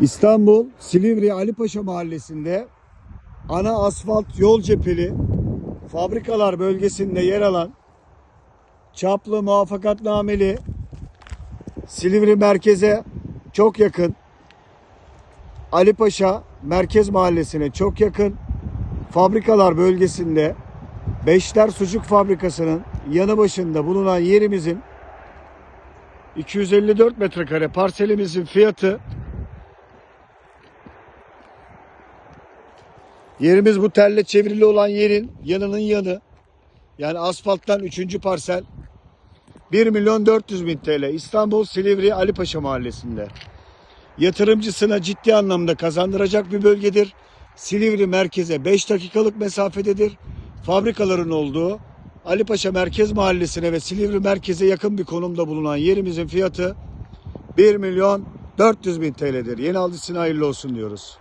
İstanbul Silivri Alipaşa Mahallesi'nde ana asfalt yol cepheli fabrikalar bölgesinde yer alan çaplı muvaffakatnameli Silivri merkeze çok yakın Alipaşa Merkez Mahallesi'ne çok yakın fabrikalar bölgesinde Beşler Sucuk Fabrikası'nın yanı başında bulunan yerimizin 254 metrekare parselimizin fiyatı Yerimiz bu telle çevrili olan yerin yanının yanı. Yani asfalttan 3. parsel. 1 milyon 400 bin TL. İstanbul Silivri Alipaşa Mahallesi'nde. Yatırımcısına ciddi anlamda kazandıracak bir bölgedir. Silivri merkeze 5 dakikalık mesafededir. Fabrikaların olduğu Alipaşa Merkez Mahallesi'ne ve Silivri merkeze yakın bir konumda bulunan yerimizin fiyatı 1 milyon 400 bin TL'dir. Yeni alıcısına hayırlı olsun diyoruz.